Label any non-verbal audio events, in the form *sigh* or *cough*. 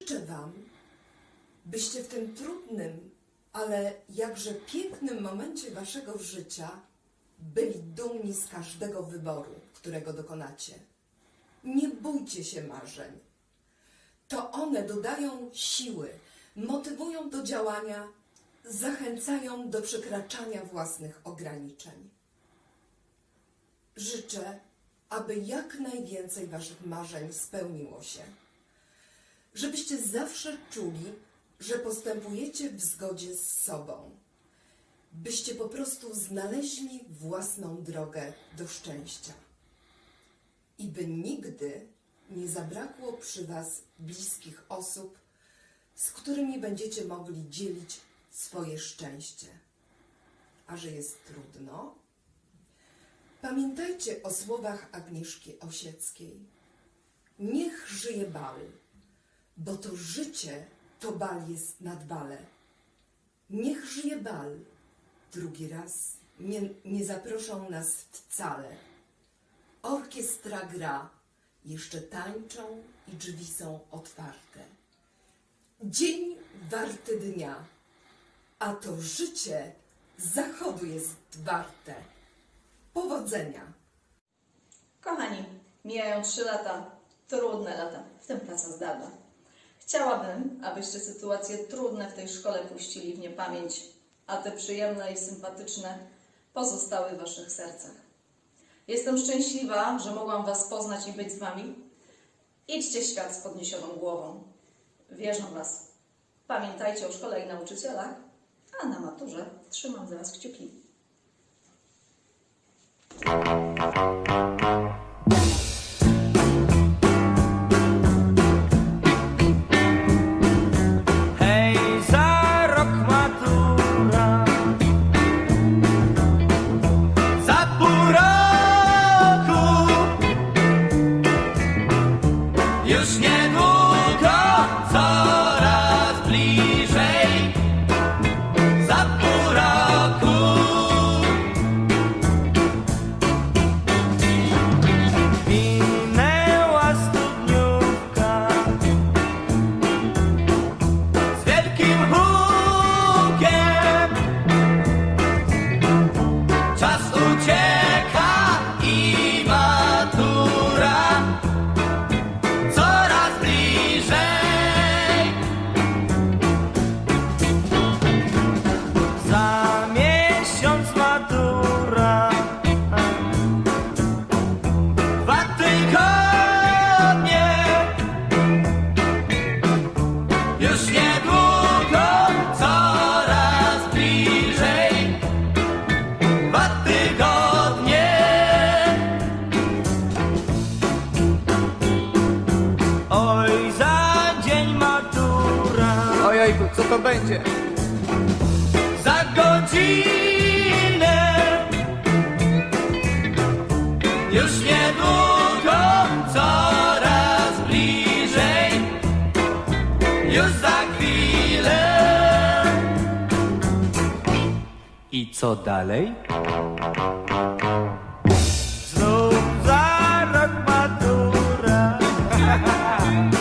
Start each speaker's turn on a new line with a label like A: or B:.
A: Życzę Wam, byście w tym trudnym, ale jakże pięknym momencie Waszego życia byli dumni z każdego wyboru, którego dokonacie. Nie bójcie się marzeń. To one dodają siły, motywują do działania, zachęcają do przekraczania własnych ograniczeń. Życzę, aby jak najwięcej Waszych marzeń spełniło się żebyście zawsze czuli, że postępujecie w zgodzie z sobą, byście po prostu znaleźli własną drogę do szczęścia i by nigdy nie zabrakło przy Was bliskich osób, z którymi będziecie mogli dzielić swoje szczęście. A że jest trudno, pamiętajcie o słowach Agnieszki Osieckiej. Niech żyje bal bo to życie to bal jest nad bale. Niech żyje bal. Drugi raz nie, nie zaproszą nas wcale. Orkiestra gra, jeszcze tańczą i drzwi są otwarte. Dzień warty dnia, a to życie zachodu jest warte. Powodzenia!
B: Kochani, mijają trzy lata, trudne lata, w tym praca zdalna. Chciałabym, abyście sytuacje trudne w tej szkole puścili w niepamięć, a te przyjemne i sympatyczne pozostały w Waszych sercach. Jestem szczęśliwa, że mogłam Was poznać i być z Wami. Idźcie świat z podniesioną głową. Wierzę w Was. Pamiętajcie o szkole i nauczycielach, a na maturze trzymam za Was kciuki.
C: To będzie?
D: Za godzinę Już niedługo, coraz bliżej Już za chwilę I co dalej? Znów za rok matura *laughs*